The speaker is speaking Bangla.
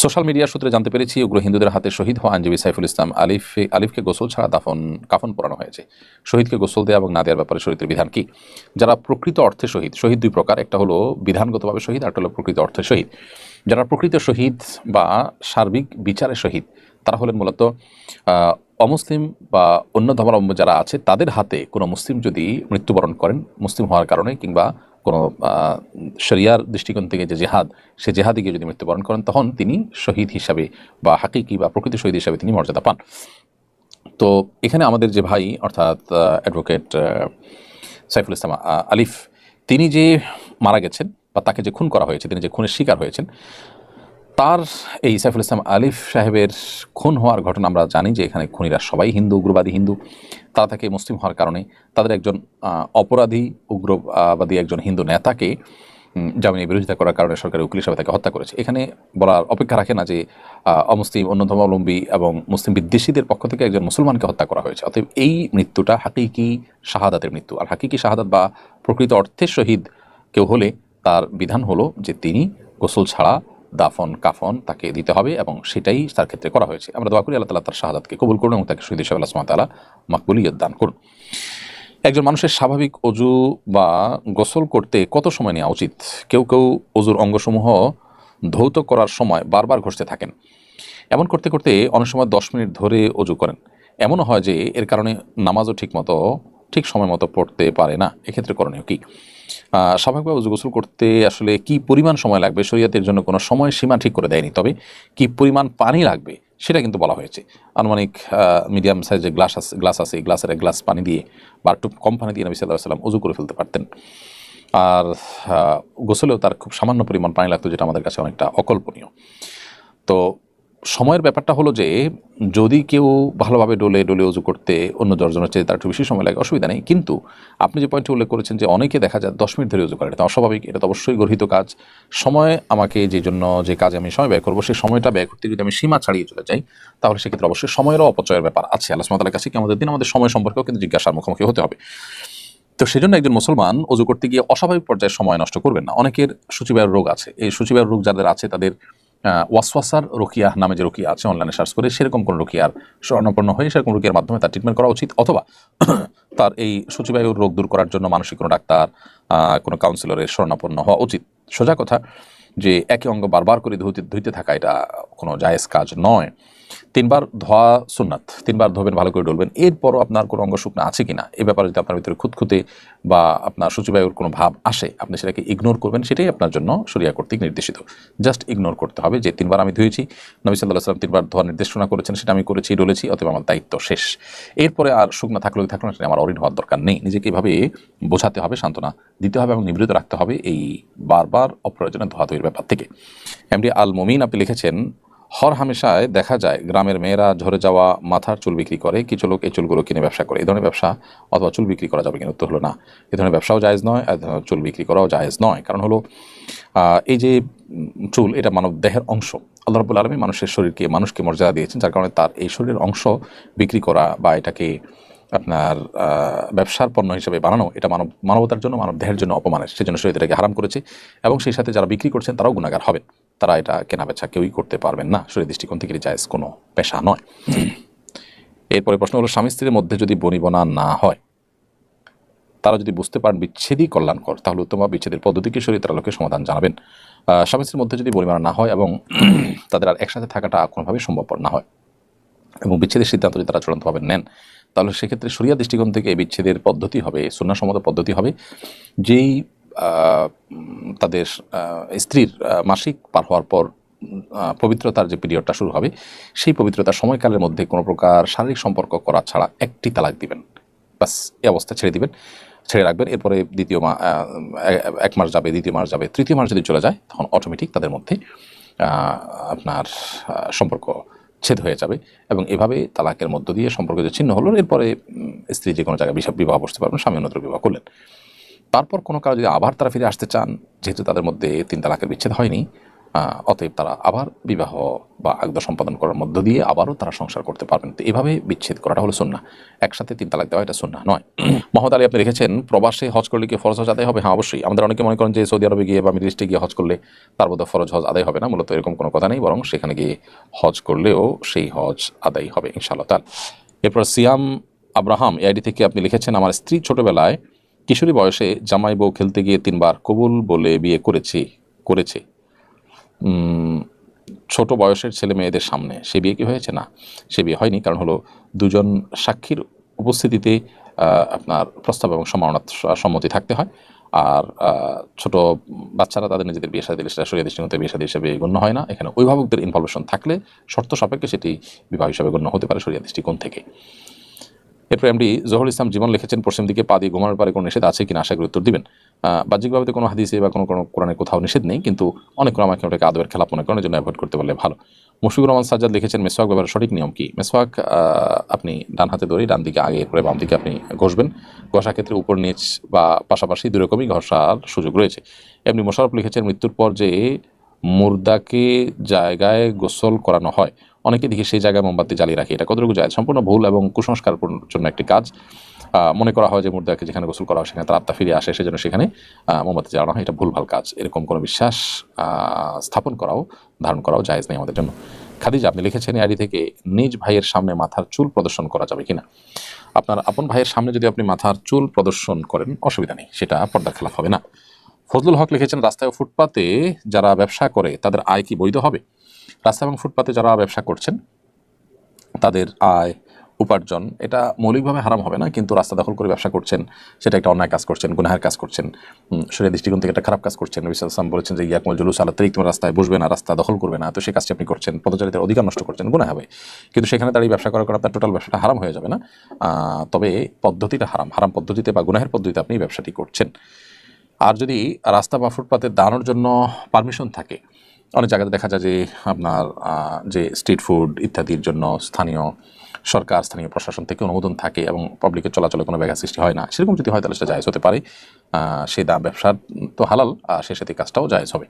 সোশ্যাল মিডিয়া সূত্রে জানতে পেরেছি, উগ্র হিন্দুদের হাতে শহীদ হওয়া আইনজীবী সাইফুল ইসলাম আলিফ আলিফকে গোসল ছাড়া দাফন, কাফন পরানো হয়েছে। শহীদকে গোসল দেওয়া এবং না দেওয়ার ব্যাপারে শহীদের বিধান কি? যারা প্রকৃত অর্থে শহীদ শহীদ দুই প্রকার, একটা হলো বিধানগতভাবে শহীদ একটা হলো প্রকৃত অর্থে শহীদ। যারা প্রকৃত শহীদ বা সার্বিক বিচারে শহীদ, তারা হলেন মূলত অমুসলিম বা অন্য ধর্মাবলম্বী যারা আছে, তাদের হাতে কোনো মুসলিম যদি মৃত্যুবরণ করেন, মুসলিম হওয়ার কারণে কিংবা কোনো শরিয়ার দৃষ্টিকোণ থেকে যে জেহাদ, সে জেহাদে গিয়ে যদি মৃত্যুবরণ করেন, তখন তিনি শহীদ হিসাবে বা হাকিকি বা প্রকৃত শহীদ হিসাবে তিনি মর্যাদা পান। তো এখানে আমাদের যে ভাই, অর্থাৎ অ্যাডভোকেট সাইফুল ইসলাম আলিফ, তিনি যে মারা গেছেন বা তাকে যে খুন করা হয়েছে, তিনি যে খুনের শিকার হয়েছেন তার এই সাইফুল ইসলাম আলিফ সাহেবের খুন হওয়ার ঘটনা আমরা জানি যে এখানে খুনিরা সবাই হিন্দু, উগ্রবাদী হিন্দু। তারা তাকে মুসলিম হওয়ার কারণে তাদের একজন অপরাধী, উগ্রবাদী একজন হিন্দু নেতাকে জামিনের বিরোধিতা করার কারণে সরকারি উকিল হিসাবে তাকে হত্যা করেছে। এখানে বলার অপেক্ষা রাখে না যে অমুসলিম, অন্য ধর্মাবলম্বী এবং মুসলিম বিদ্বেষীদের পক্ষ থেকে একজন মুসলমানকে হত্যা করা হয়েছে। অতএব এই মৃত্যুটা হাকিকি শাহাদাতের মৃত্যু। আর হাকিকি শাহাদাত বা প্রকৃত অর্থে শহীদ কেউ হলে তার বিধান হলো যে তিনি গোসল ছাড়া দাফন, কাফন তাকে দিতে হবে এবং সেটাই তার ক্ষেত্রে করা হয়েছে। আমরা দোয়া করি আল্লাহ তালা তার শাহাদাতকে কবুল করুন এবং তাকে শহীদ হিসাবে আল্লাহ তাআলা মাকবুলিয়ত দান করুন। একজন মানুষের স্বাভাবিক অজু বা গোসল করতে কত সময় নেওয়া উচিত? কেউ কেউ অজুর অঙ্গসমূহ ধৌত করার সময় বারবার ঘষতে থাকেন। এমন করতে করতে অনেক সময় দশ মিনিট ধরে অজু করেন। এমনও হয় যে এর কারণে নামাজও ঠিক মতো ঠিক সময় মতো পড়তে পারে না। এক্ষেত্রে করণীয় কি? স্বাভাবিকভাবে গোসল করতে আসলে কি পরিমাণ সময় লাগবে? শরীয়তের জন্য কোনো সময় সীমা ঠিক করে দেয়নি। তবে কি পরিমাণ পানি লাগবে? সেটা কিন্তু বলা হয়েছে। আনুমানিক মিডিয়াম সাইজের গ্লাস আছে গ্লাস আছে। এই গ্লাসের এক গ্লাস পানি দিয়ে বা একটু কম পানি দিয়ে নবী সাল্লাহ সাল্লাম উজু করে ফেলতে পারতেন। আর গোসলেও তার খুব সামান্য পরিমাণ পানি লাগতো, যেটা আমাদের কাছে অনেকটা অকল্পনীয়। তো সময়ের ব্যাপারটা হলো যে, যদি কেউ ভালোভাবে ডোলে ডোলে উজু করতে অন্য দশজনের চেয়ে তার একটু বেশি সময় লাগে, অসুবিধা নেই। কিন্তু আপনি যে পয়েন্টে উল্লেখ করেছেন যে, অনেকে দেখা যায় দশ মিনিট ধরে উজু করে, এটা অস্বাভাবিক, এটা তো অবশ্যই গর্হিত কাজ। সময় আমাকে যে জন্য যে কাজে আমি সময় ব্যয় করব সেই সময়টা ব্যয় করতে যদি আমি সীমা ছাড়িয়ে চলে যাই, তাহলে সেক্ষেত্রে অবশ্যই সময়েরও অপচয়ের ব্যাপার আছে। আল্লাহ সুবহানাহু কাছে কি আমাদের দিন আমাদের সময় সম্পর্কেও কিন্তু জিজ্ঞাসার মুখোমুখি হতে হবে। তো সেজন্য একজন মুসলমান অজু করতে গিয়ে অস্বাভাবিক পর্যায়ে সময় নষ্ট করবেন না। অনেকের সূচিবায়ুর রোগ আছে। এই সূচিবায়ুর রোগ যাদের আছে, তাদের ওয়াসওয়াসার রোকিয়া নামে যে রোকিয়া আছে অনলাইনে সার্চ করে সেরকম কোনো রোকিয়ার স্বর্ণপন্ন হয়ে সেরকম রোকিয়ার মাধ্যমে তার ট্রিটমেন্ট করা উচিত, অথবা তার এই সূচিবায়ুর রোগ দূর করার জন্য মানসিক কোনো ডাক্তার কোনো কাউন্সিলরের স্বর্ণাপন্ন হওয়া উচিত। সোজা কথা যে একই অঙ্গ বারবার করে ধুইতে ধুইতে থাকা এটা কোনো জায়েজ কাজ নয়। তিনবার ধোয়া সুন্নাত, তিনবার ধোবেন, ভালো করে ডলবেন। এরপরও আপনার কোনো অঙ্গ শুকনা আছে কিনা, এ ব্যাপারে যদি আপনার ভিতরে খুঁতখুঁতে বা আপনার সূচিবায়ুর কোনো ভাব আসে, আপনি সেটাকে ইগনোর করবেন, সেটাই আপনার জন্য সরিয়া কর্তৃক নির্দেশিত। জাস্ট ইগনোর করতে হবে যে তিনবার আমি ধুয়েছি, নবী সাল্লাহ সাল্লাম তিনবার ধোয়া নির্দেশনা করেছেন, সেটা আমি করেছি, ডলেছি অথবা আমার দায়িত্ব শেষ। এরপরে আর শুকনা থাকলেও থাকল না, সেটা আমার অরিন হওয়ার দরকার নেই। নিজেকে এভাবে বোঝাতে হবে, সান্ত্বনা দিতে হবে এবং নিবৃত রাখতে হবে এই বারবার অপ্রয়োজনে ধোয়াধুয়ির ব্যাপার থেকে। এমডি আল মমিন আপনি লিখেছেন হর হামেশায় দেখা যায় গ্রামের মেয়েরা ঝরে যাওয়া মাথার চুল বিক্রি করে, কিছু লোক এই চুলগুলো কিনে ব্যবসা করে। এই ধরনের ব্যবসা অথবা চুল বিক্রি করা যাবে কিনা উত্তর হলো না। এ ধরনের ব্যবসাও জায়েজ নয় চুল বিক্রি করাও জায়েজ নয়। কারণ হলো এই যে চুল, এটা মানব দেহের অংশ। আল্লাহ রবুল আলমী মানুষের শরীরকে, মানুষকে মর্যাদা দিয়েছেন, যার কারণে তার এই শরীরের অংশ বিক্রি করা বা এটাকে আপনার ব্যবসার পণ্য হিসেবে বানানো, এটা মানব, মানবতার জন্য, মানব দেহের জন্য অপমানের, সেজন্য শরীর এটাকে হারাম করেছে। এবং সেই সাথে যারা বিক্রি করছেন, তারাও গুণাগার হবে। তারা এটা কেনা বেচা কেউই করতে পারবেন না। শরীর দৃষ্টিকোণ থেকে জায়েজ কোনো পেশা নয়। এরপরে প্রশ্ন হলো, স্বামী স্ত্রীর মধ্যে যদি বনিবনা না হয়, তারা যদি বুঝতে পারেন বিচ্ছেদই কল্যাণকর, তাহলে উত্তম বিচ্ছেদের পদ্ধতিকে শরীর তারা লোকের সমাধান জানাবেন? স্বামী স্ত্রীর মধ্যে যদি বনিবনা না হয় এবং তাদের আর একসাথে থাকাটা কোনোভাবেই সম্ভবপর না হয় এবং বিচ্ছেদের সিদ্ধান্ত যদি তারা চূড়ান্তভাবে নেন, তাহলে সেক্ষেত্রে শরিয়া দৃষ্টিকোণ থেকে এই বিচ্ছেদের পদ্ধতি হবে, সুন্নাসম্মত পদ্ধতি হবে, যেই তাদের স্ত্রীর মাসিক পার হওয়ার পর পবিত্রতার যে পিরিয়ডটা শুরু হবে, সেই পবিত্রতার সময়কালের মধ্যে কোনো প্রকার শারীরিক সম্পর্ক করা ছাড়া একটি তালাক দিবেন। বাস এই অবস্থা ছেড়ে দিবেন, ছেড়ে রাখবেন। এরপরে দ্বিতীয় মা এক মাস যাবে, দ্বিতীয় মাস যাবে, তৃতীয় মাস যদি চলে যায়, তখন অটোমেটিক তাদের মধ্যে আপনার সম্পর্ক ছেদ হয়ে যাবে এবং এভাবে তালাকের মধ্য দিয়ে সম্পর্ক যে ছিন্ন হলো, এরপরে স্ত্রী যে কোনো জায়গায় বিবাহ বসতে পারবেন, স্বামী অন্যত্র বিবাহ করলেন। তারপর কোনো কারও যদি আবার তারা ফিরে আসতে চান, যেহেতু তাদের মধ্যে তিন তালাকের বিচ্ছেদ হয়নি অতএব তারা আবার বিবাহ বা আগদ সম্পাদন করার মধ্য দিয়ে আবারও তারা সংসার করতে পারবেন। তো এভাবে বিচ্ছেদ করাটা হলো সুন্না একসাথে তিন তালাক দেওয়া এটা সুন্না নয়। মোহাম্মদ আলী আপনি লিখেছেন প্রবাসে হজ করলে কি ফরজ হজ আদায় হবে? হ্যাঁ অবশ্যই। আমাদের অনেকে মনে করেন যে সৌদি আরবে গিয়ে বা মিডল গিয়ে হজ করলে তার মধ্যে ফরজ হজ আদায় হবে না। মূলত এরকম কোনো কথা নেই, বরং সেখানে গিয়ে হজ করলেও সেই হজ আদায় হবে, ইনশাআল্লাহ তাল এরপর সিয়াম আব্রাহাম, এআইডি থেকে আপনি লিখেছেন, আমার স্ত্রী ছোটবেলায় কিশোরী বয়সে জামাই বউ খেলতে গিয়ে তিনবার কবুল বলে বিয়ে করেছি, করেছে। ছোট বয়সের ছেলে মেয়েদের সামনে। সে বিয়ে কি হয়েছে? না, সে বিয়ে হয়নি। কারণ হলো দুজন সাক্ষীর উপস্থিতিতে আপনার প্রস্তাব এবং সম্মাননার সম্মতি থাকতে হয়। আর ছোট বাচ্চারা তাদের নিজেদের বিয়ে সাথে দিলে সেটা সরিয়ে দৃষ্টিগত বিয়ে সাথে হিসেবে গণ্য হয় না। এখানে অভিভাবকদের ইনভলভেশন থাকলে শর্ত সাপেক্ষে সেটি বিবাহ হিসাবে গণ্য হতে পারে সরিয়া দৃষ্টিকোণ থেকে। এরপর এমডি জহর ইসলাম জীবন লিখেছেন, পশ্চিম দিকে পা দিয়ে ঘুমানোর পারে কোনো নিষেধ আছে কিনা আশা করি উত্তর দিবেন। বাহ্যিকভাবে তো কোনো হাদিসে বা কোনো কোনো কোরআনে কোথাও নিষেধ নেই, কিন্তু অনেক আমাকে ওটাকে আদবের খেলা মনে করেন জন্য অ্যাভয়েড করতে পারলে ভালো। মুশফিকুর রহমান সাজ্জাদ লিখেছেন, মেসওয়াক ব্যবহার সঠিক নিয়ম কি? মেসওয়াক আপনি ডান হাতে ধরেই ডান দিকে আগে, এরপরে বাম দিকে আপনি ঘষবেন। ঘষা ক্ষেত্রে উপর নিচ বা পাশাপাশি দুই রকমই ঘষার সুযোগ রয়েছে। এমনি মোশারফ লিখেছেন, মৃত্যুর পর যে মুর্দাকে জায়গায় গোসল করানো হয় অনেকে দেখি সেই জায়গায় মোমবাতি জ্বালিয়ে রাখে। এটা কতটুকু যায়? সম্পূর্ণ ভুল এবং কুসংস্কার জন্য একটি কাজ। মনে করা হয় যে মুর্দাকে যেখানে গোসল করা হয় সেখানে তার আত্মা ফিরে আসে, সেজন্য সেখানে মোমবাতি জ্বালানো হয়। এটা ভুলভাল কাজ। এরকম কোনো বিশ্বাস স্থাপন করাও, ধারণ করাও জায়েজ নেই আমাদের জন্য। খাদিজা, আপনি লিখেছেন আইডি থেকে, নিজ ভাইয়ের সামনে মাথার চুল প্রদর্শন করা যাবে কিনা? আপনার আপন ভাইয়ের সামনে যদি আপনি মাথার চুল প্রদর্শন করেন, অসুবিধা নেই। সেটা পর্দার খেলাফ হবে না। ফজলুল হক লিখেছেন, রাস্তায় ফুটপাতে যারা ব্যবসা করে, তাদের আয় কি বৈধ হবে? রাস্তা এবং ফুটপাতে যারা ব্যবসা করছেন, তাদের আয়, উপার্জন, এটা মৌলিকভাবে হারাম হবে না, কিন্তু রাস্তা দখল করে ব্যবসা করছেন, সেটা একটা অন্যায় কাজ করছেন, গুনাহের কাজ করছেন শরীর দৃষ্টিকোণ থেকে একটা খারাপ কাজ করছেন সাল্লাল্লাহু বলেছেন যে, ইয়াকমল জুলুস আলা তরিক, তোমার রাস্তায় বসবে না, রাস্তা দখল করবে না, তো সেই কাজটি আপনি করছেন, পদচারীদের অধিকার নষ্ট করছেন, গুনাহ হবে। কিন্তু সেখানে দাঁড়িয়ে ব্যবসা করার কারণে আপনার টোটাল ব্যবসাটা হারাম হয়ে যাবে না তবে পদ্ধতিটা হারাম হারাম পদ্ধতিতে বা গুনাহের পদ্ধতিতে আপনি ব্যবসাটি করছেন। আর যদি রাস্তা বা ফুটপাতে দাঁড়ানোর জন্য পারমিশন থাকে অনেক জায়গাতে দেখা যায় যে আপনার যে স্ট্রিট ফুড ইত্যাদির জন্য স্থানীয় সরকার, স্থানীয় প্রশাসন থেকে অনুমোদন থাকে এবং পাবলিকের চলাচলে কোনো ব্যাঘাত সৃষ্টি হয় না। সেরকম যদি হয় তাহলে সেটা জায়জ হতে পারে। সে দাম ব্যবসার তো হালাল, আর সে সাথে কাজটাও জায়জ হবে।